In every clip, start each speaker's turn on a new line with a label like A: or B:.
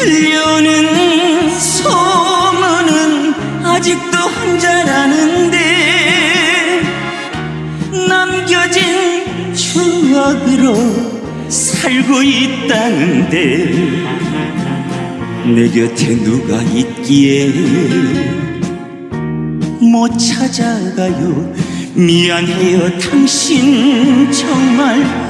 A: 들려오는 소문은 아직도 혼자라는데 남겨진 추억으로 살고 있다는데 내 곁에 누가 있기에 못 찾아가요? 미안해요 당신. 정말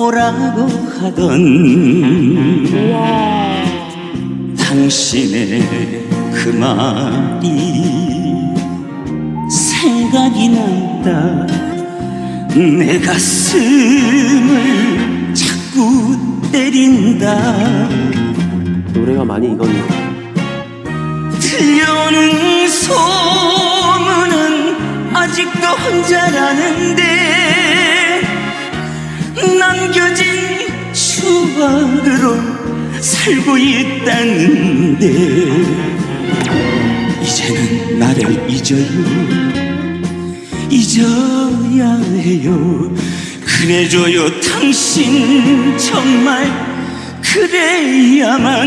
A: 오라고 하던 당신의 그 말이 생각이 난다 내 가슴을 자꾸 때린다
B: 노래가 많이 익었네.
A: 들려오는 소문은 아직도 혼자라는데 남겨진 추억으로 살고 있다는데 이제는 나를 잊어요. 잊어야 해요. 그래줘요 당신. 정말 그래야만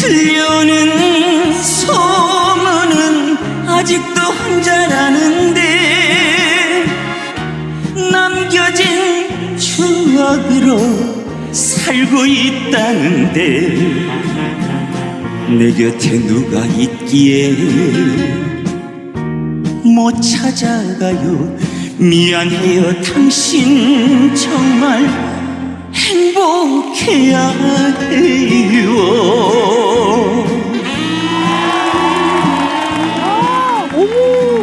A: 들려오는 소문은 아직도 혼자라는데 남겨진 추억으로 살고 있다는데 내 곁에 누가 있기에 못 찾아가요. 미안해요 당신. 정말 행복해야 해요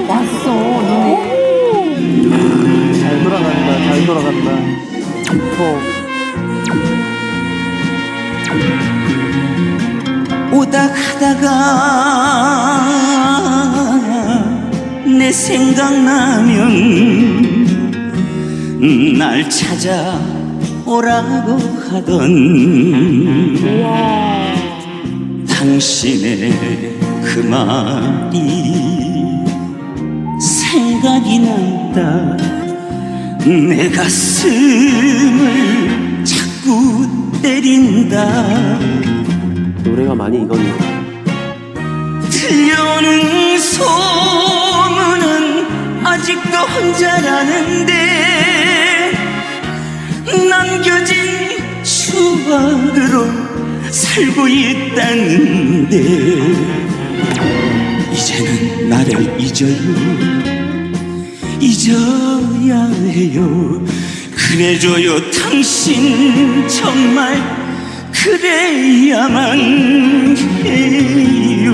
C: 왔어, 너네.
B: 잘 돌아간다, 잘 돌아간다. 더
A: 오다 가다가 내 생각나면 날 찾아 오라고 하던 당신의 그 말이 생각이 난다 내 가슴을 자꾸 때린다
B: 노래가 많이 익었네.
A: 들려오는 소문은 아직도 혼자라는데 남겨진 추억으로 살고 있다는데 이제는 나를 잊어요. 잊어야 해요. 그래줘요 당신. 정말 그래야만 해요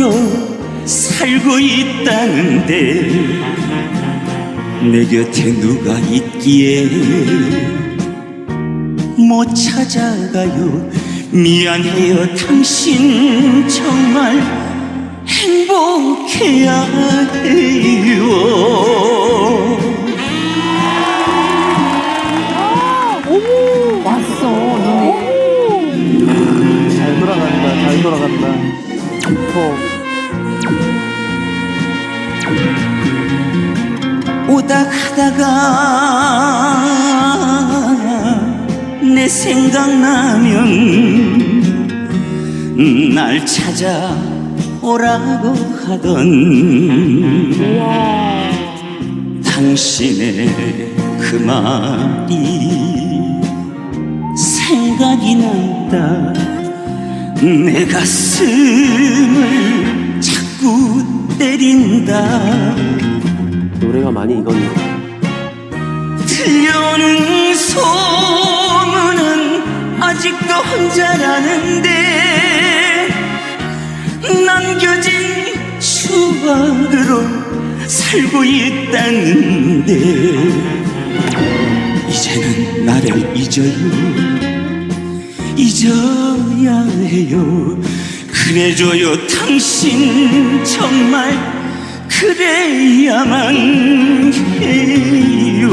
A: 추억으로 살고 있다는데 내 곁에 누가 있기에 못 찾아가요? 미안해요 당신. 정말 행복해야 해요.
C: 왔어
B: 잘 돌아간다 잘 돌아간다. 포
A: 오다 가다가 내 생각나면 날 찾아오라고 하던 당신의 그 말이 생각이 난다. 내 가슴을 때린다.
B: 노래가 많이 익었네
A: 들려오는 소문은 아직도 혼자라는데 남겨진 추억으로 살고 있다는데 이제는 나를 잊어요. 잊어야 해요 그래줘요 당신. 정말 그래야만 해요